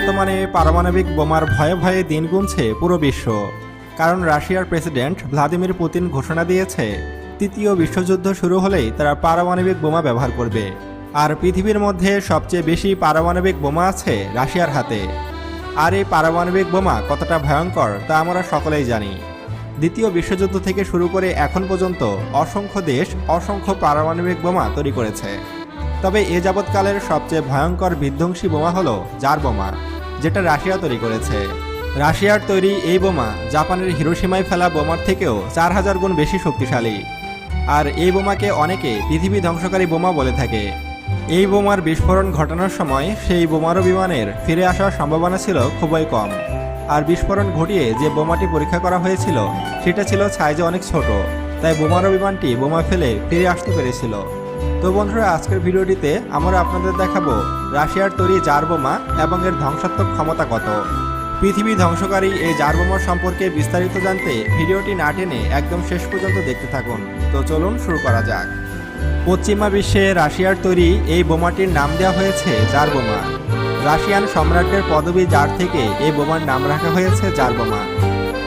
বর্তমানে পারমাণবিক বোমার ভয়ে ভয়ে দিন গুনছে পুরো বিশ্ব। কারণ রাশিয়ার প্রেসিডেন্ট ভ্লাদিমির পুতিন ঘোষণা দিয়েছে, তৃতীয় বিশ্বযুদ্ধ শুরু হলেই তারা পারমাণবিক বোমা ব্যবহার করবে। আর পৃথিবীর মধ্যে সবচেয়ে বেশি পারমাণবিক বোমা আছে রাশিয়ার হাতে। আর এই পারমাণবিক বোমা কতটা ভয়ঙ্কর তা আমরা সকলেই জানি। দ্বিতীয় বিশ্বযুদ্ধ থেকে শুরু করে এখন পর্যন্ত অসংখ্য দেশ অসংখ্য পারমাণবিক বোমা তৈরি করেছে। তবে এ যাবৎকালের সবচেয়ে ভয়ঙ্কর বিধ্বংসী বোমা হলো জার বোমা, যেটা রাশিয়া তৈরি করেছে। রাশিয়ার তৈরি এই বোমা জাপানের হিরোসীমায় ফেলা বোমার থেকেও চার হাজার গুণ বেশি শক্তিশালী। আর এই বোমাকে অনেকে পৃথিবী ধ্বংসকারী বোমা বলে থাকে। এই বোমার বিস্ফোরণ ঘটানোর সময় সেই বোমারু বিমানের ফিরে আসার সম্ভাবনা ছিল খুবই কম। আর বিস্ফোরণ ঘটিয়ে যে বোমাটি পরীক্ষা করা হয়েছিল, সেটা ছিল সাইজে অনেক ছোট, তাই বোমারু বিমানটি বোমা ফেলে ফিরে আসতে পেরেছিল। তো বন্ধুরা, আজকের ভিডিওটিতে আমরা আপনাদের দেখাবো রাশিয়ার তৈরি জার বোমা এবং এর ধ্বংসাত্মক ক্ষমতা কত। পৃথিবী ধ্বংসকারী এই জার বোমা সম্পর্কে বিস্তারিত জানতে ভিডিওটি না টেনে একদম শেষ পর্যন্ত দেখতে থাকুন। তো চলুন শুরু করা যাক। পশ্চিমা বিশ্বে রাশিয়ার তৈরি এই বোমাটির নাম দেওয়া হয়েছে জার বোমা। রাশিয়ান সম্রাটের পদবী জার থেকে এই বোমার নাম রাখা হয়েছে জার বোমা।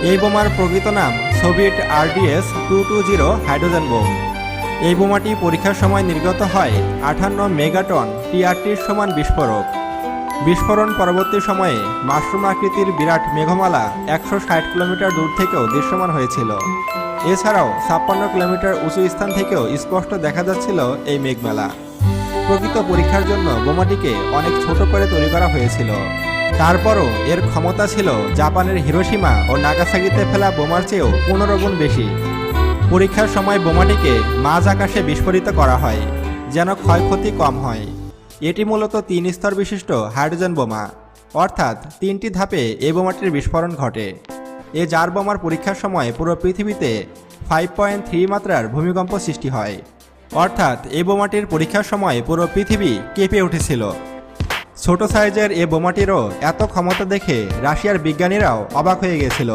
এই বোমার প্রকৃত নাম Soviet RDS two two zero hydrogen bomb. এই বোমাটি পরীক্ষার সময় নির্গত হয় আঠান্ন মেগাটন টিআরটির সমান বিস্ফোরক। বিস্ফোরণ পরবর্তী সময়ে মাশরুম আকৃতির বিরাট মেঘমালা একশো ষাট কিলোমিটার দূর থেকেও দৃশ্যমান হয়েছিল। এছাড়াও ছাপ্পান্ন কিলোমিটার উঁচু স্থান থেকেও স্পষ্ট দেখা যাচ্ছিল এই মেঘমেলা। প্রকৃত পরীক্ষার জন্য বোমাটিকে অনেক ছোট করে তৈরি করা হয়েছিল। তারপরও এর ক্ষমতা ছিল জাপানের হিরোসীমা ও নাগাসাকিতে ফেলা বোমার চেয়েও পনেরো গুণ বেশি। পরীক্ষার সময় বোমাটিকে মাঝ আকাশে বিস্ফোরিত করা হয়, যেন ক্ষয়ক্ষতি কম হয়। এটি মূলত তিন স্তর বিশিষ্ট হাইড্রোজেন বোমা, অর্থাৎ তিনটি ধাপে এই বোমাটির বিস্ফোরণ ঘটে। এ জার বোমার পরীক্ষার সময় পুরো পৃথিবীতে ফাইভ পয়েন্ট থ্রি মাত্রার ভূমিকম্প সৃষ্টি হয়, অর্থাৎ এ বোমাটির পরীক্ষার সময় পুরো পৃথিবী কেঁপে উঠেছিল। ছোট সাইজের এ বোমাটিরও এত ক্ষমতা দেখে রাশিয়ার বিজ্ঞানীরাও অবাক হয়ে গেছিল।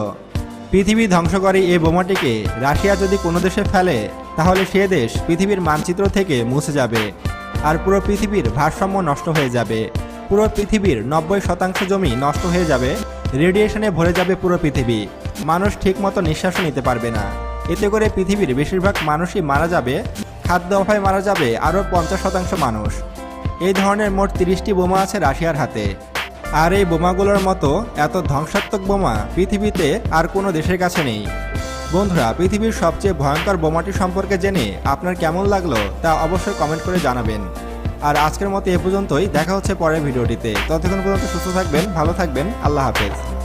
পৃথিবী ধ্বংসকারী এই বোমাটিকে রাশিয়া যদি কোনো দেশে ফেলে, তাহলে সে দেশ পৃথিবীর মানচিত্র থেকে মুছে যাবে আর পুরো পৃথিবীর ভারসাম্য নষ্ট হয়ে যাবে। পুরো পৃথিবীর নব্বই শতাংশ জমি নষ্ট হয়ে যাবে, রেডিয়েশনে ভরে যাবে পুরো পৃথিবী। মানুষ ঠিকমতো নিঃশ্বাস নিতে পারবে না। এতে করে পৃথিবীর বেশিরভাগ মানুষই মারা যাবে, খাদ্য অভাবে মারা যাবে আরও পঞ্চাশ শতাংশ মানুষ। এই ধরনের মোট তিরিশটি বোমা আছে রাশিয়ার হাতে। আর এই বোমাগুলোর মতো এত ধ্বংসাত্মক বোমা পৃথিবীতে আর কোনো দেশের কাছে নেই। বন্ধুরা, পৃথিবীর সবচেয়ে ভয়ঙ্কর বোমাটি সম্পর্কে জেনে আপনার কেমন লাগল তা অবশ্যই কমেন্ট করে জানাবেন। আর আজকের মতো এ পর্যন্তই, দেখা হচ্ছে পরের ভিডিওটিতে। ততক্ষণ পর্যন্ত সুস্থ থাকবেন, ভালো থাকবেন, আল্লাহ হাফেজ।